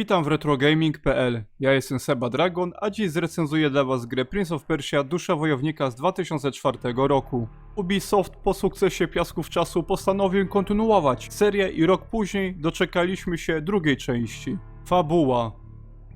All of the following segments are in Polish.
Witam w retrogaming.pl. Ja jestem Seba Dragon, a dziś zrecenzuję dla was grę Prince of Persia Dusza Wojownika z 2004 roku. Ubisoft po sukcesie Piasków Czasu postanowił kontynuować serię i rok później doczekaliśmy się drugiej części. Fabuła.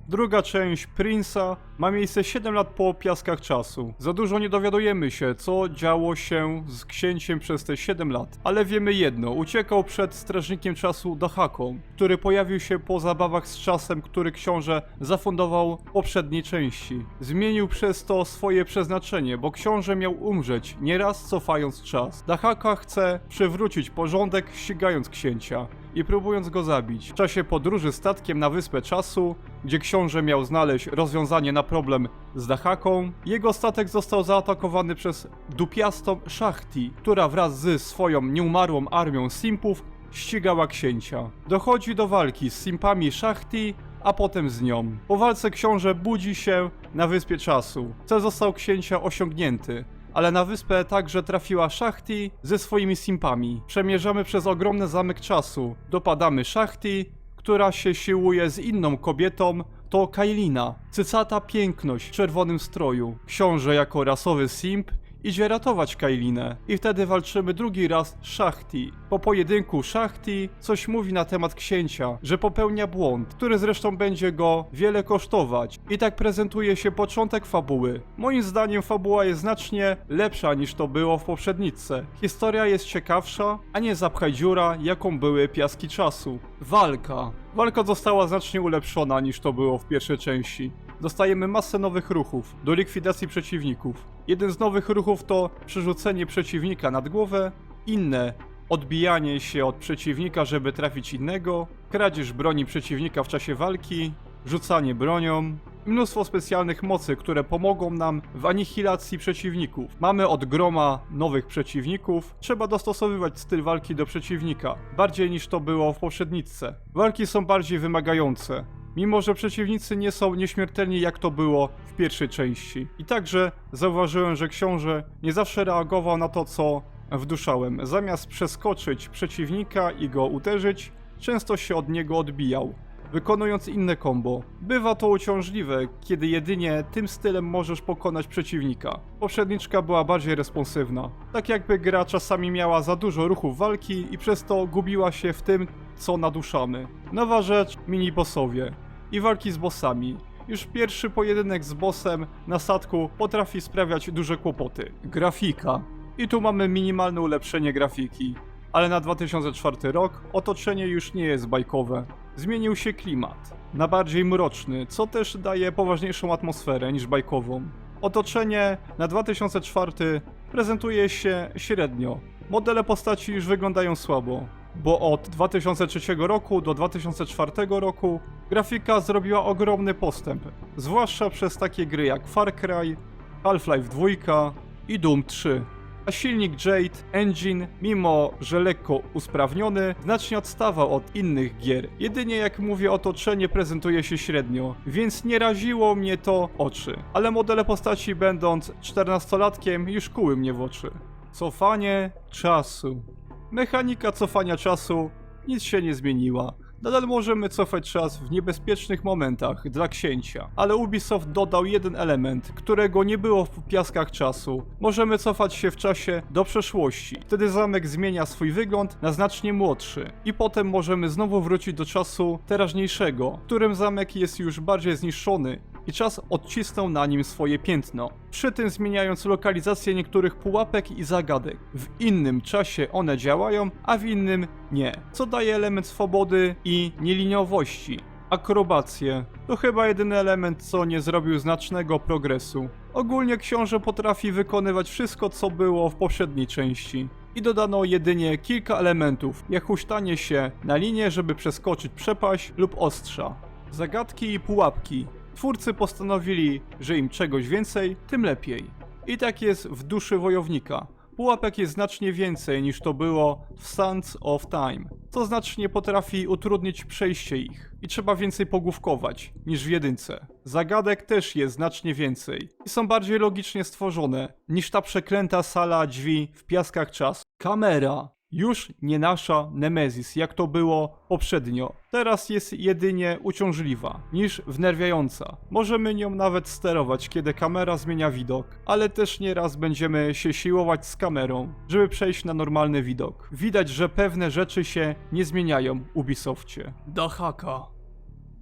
Druga część Prince'a ma miejsce 7 lat po Piaskach Czasu. Za dużo nie dowiadujemy się, co działo się z księciem przez te 7 lat. Ale wiemy jedno, uciekał przed strażnikiem czasu Dahaką, który pojawił się po zabawach z czasem, który książę zafundował w poprzedniej części. Zmienił przez to swoje przeznaczenie, bo książę miał umrzeć, nieraz cofając czas. Dahaka chce przywrócić porządek, ścigając księcia i próbując go zabić. W czasie podróży statkiem na Wyspę Czasu, gdzie książę miał znaleźć rozwiązanie na problem z Dahaką, jego statek został zaatakowany przez dupiastą Szachti, która wraz z swoją nieumarłą armią simpów ścigała księcia. Dochodzi do walki z simpami Szachti, a potem z nią. Po walce książę budzi się na Wyspie Czasu. Cel został księcia osiągnięty, ale na wyspę także trafiła Szachti ze swoimi simpami. Przemierzamy przez ogromny zamek czasu. Dopadamy Szachti, która się siłuje z inną kobietą, to Kailina, cycata piękność w czerwonym stroju. Książę jako rasowy simp idzie ratować Kailinę i wtedy walczymy drugi raz z Szachti. Po pojedynku Szachti coś mówi na temat księcia, że popełnia błąd, który zresztą będzie go wiele kosztować. I tak prezentuje się początek fabuły. Moim zdaniem fabuła jest znacznie lepsza niż to było w poprzedniczce. Historia jest ciekawsza, a nie zapchaj dziura, jaką były piaski czasu. Walka. Walka została znacznie ulepszona niż to było w pierwszej części. Dostajemy masę nowych ruchów do likwidacji przeciwników. Jeden z nowych ruchów to przerzucenie przeciwnika nad głowę, inne odbijanie się od przeciwnika, żeby trafić innego, kradzież broni przeciwnika w czasie walki, rzucanie bronią, mnóstwo specjalnych mocy, które pomogą nam w anihilacji przeciwników. Mamy od groma nowych przeciwników, trzeba dostosowywać styl walki do przeciwnika, bardziej niż to było w poprzedniczce. Walki są bardziej wymagające, mimo że przeciwnicy nie są nieśmiertelni jak to było w pierwszej części. I także zauważyłem, że książę nie zawsze reagował na to, co wduszałem. Zamiast przeskoczyć przeciwnika i go uderzyć, często się od niego odbijał wykonując inne combo. Bywa to uciążliwe, kiedy jedynie tym stylem możesz pokonać przeciwnika. Poprzedniczka była bardziej responsywna. Tak jakby gra czasami miała za dużo ruchów walki i przez to gubiła się w tym, co naduszamy. Nowa rzecz, mini-bossowie i walki z bossami. Już pierwszy pojedynek z bossem na statku potrafi sprawiać duże kłopoty. Grafika. I tu mamy minimalne ulepszenie grafiki. Ale na 2004 rok otoczenie już nie jest bajkowe. Zmienił się klimat na bardziej mroczny, co też daje poważniejszą atmosferę niż bajkową. Otoczenie na 2004 prezentuje się średnio. Modele postaci już wyglądają słabo, bo od 2003 roku do 2004 roku grafika zrobiła ogromny postęp, zwłaszcza przez takie gry jak Far Cry, Half-Life 2 i Doom 3 a silnik Jade Engine, mimo że lekko usprawniony, znacznie odstawał od innych gier. Jedynie jak mówię, otoczenie prezentuje się średnio, więc nie raziło mnie to oczy. Ale modele postaci będąc 14-latkiem już kuły mnie w oczy. Cofanie czasu. Mechanika cofania czasu nic się nie zmieniła. Nadal możemy cofać czas w niebezpiecznych momentach dla księcia, ale Ubisoft dodał jeden element, którego nie było w piaskach czasu. Możemy cofać się w czasie do przeszłości. Wtedy zamek zmienia swój wygląd na znacznie młodszy i potem możemy znowu wrócić do czasu teraźniejszego, w którym zamek jest już bardziej zniszczony i czas odcisnął na nim swoje piętno, przy tym zmieniając lokalizację niektórych pułapek i zagadek. W innym czasie one działają, a w innym nie, co daje element swobody i nieliniowości. Akrobacje to chyba jedyny element, co nie zrobił znacznego progresu. Ogólnie książę potrafi wykonywać wszystko, co było w poprzedniej części. I dodano jedynie kilka elementów, jak huśtanie się na linię, żeby przeskoczyć przepaść lub ostrza. Zagadki i pułapki. Twórcy postanowili, że im czegoś więcej, tym lepiej. I tak jest w duszy wojownika. Pułapek jest znacznie więcej niż to było w Sands of Time, co znacznie potrafi utrudnić przejście ich i trzeba więcej pogłówkować niż w jedynce. Zagadek też jest znacznie więcej i są bardziej logicznie stworzone niż ta przeklęta sala drzwi w piaskach czasu. Kamera. Już nie nasza Nemezis, jak to było poprzednio. Teraz jest jedynie uciążliwa, niż wnerwiająca. Możemy nią nawet sterować, kiedy kamera zmienia widok, ale też nieraz będziemy się siłować z kamerą, żeby przejść na normalny widok. Widać, że pewne rzeczy się nie zmieniają Ubisoftie. Dachaka.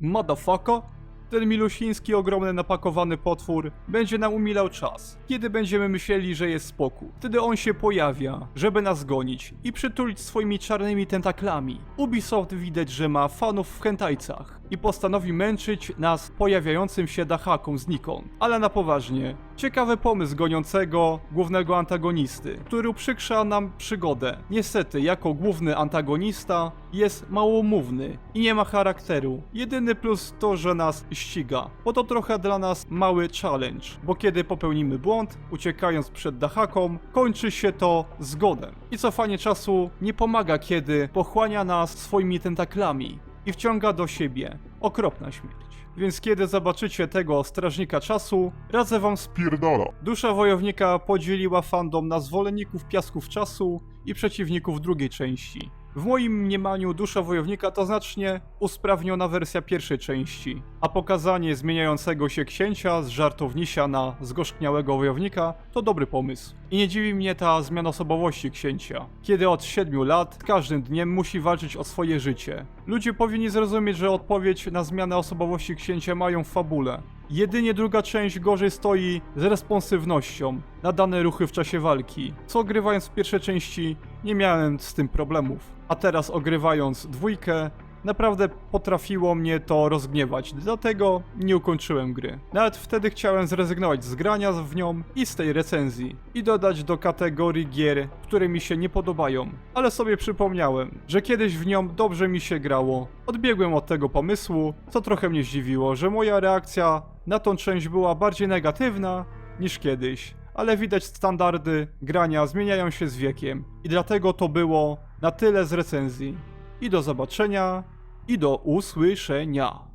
Motherfucker? Ten milusiński, ogromny, napakowany potwór będzie nam umilał czas, kiedy będziemy myśleli, że jest spokój. Wtedy on się pojawia, żeby nas gonić i przytulić swoimi czarnymi tentaklami. Ubisoft widać, że ma fanów w hentajcach i postanowi męczyć nas pojawiającym się dachaką znikąd. Ale na poważnie, ciekawy pomysł goniącego głównego antagonisty, który uprzykrza nam przygodę. Niestety, jako główny antagonista jest małomówny i nie ma charakteru. Jedyny plus to, że nas ściga, bo to trochę dla nas mały challenge, bo kiedy popełnimy błąd, uciekając przed dachaką, kończy się to zgodem. I cofanie czasu nie pomaga, kiedy pochłania nas swoimi tentaklami i wciąga do siebie. Okropna śmierć. Więc kiedy zobaczycie tego strażnika czasu, radzę wam Pierdala. Dusza wojownika podzieliła fandom na zwolenników piasków czasu i przeciwników drugiej części. W moim mniemaniu dusza wojownika to znacznie usprawniona wersja pierwszej części, a pokazanie zmieniającego się księcia z żartownisia na zgorzkniałego wojownika to dobry pomysł. I nie dziwi mnie ta zmiana osobowości księcia, kiedy od 7 lat każdym dniem musi walczyć o swoje życie. Ludzie powinni zrozumieć, że odpowiedź na zmianę osobowości księcia mają w fabule. Jedynie druga część gorzej stoi z responsywnością na dane ruchy w czasie walki, co ogrywając w pierwszej części nie miałem z tym problemów. A teraz ogrywając dwójkę, naprawdę potrafiło mnie to rozgniewać, dlatego nie ukończyłem gry. Nawet wtedy chciałem zrezygnować z grania w nią i z tej recenzji i dodać do kategorii gier, które mi się nie podobają, ale sobie przypomniałem, że kiedyś w nią dobrze mi się grało. Odbiegłem od tego pomysłu, co trochę mnie zdziwiło, że moja reakcja na tą część była bardziej negatywna niż kiedyś. Ale widać standardy grania zmieniają się z wiekiem i dlatego to było na tyle z recenzji. I do zobaczenia i do usłyszenia.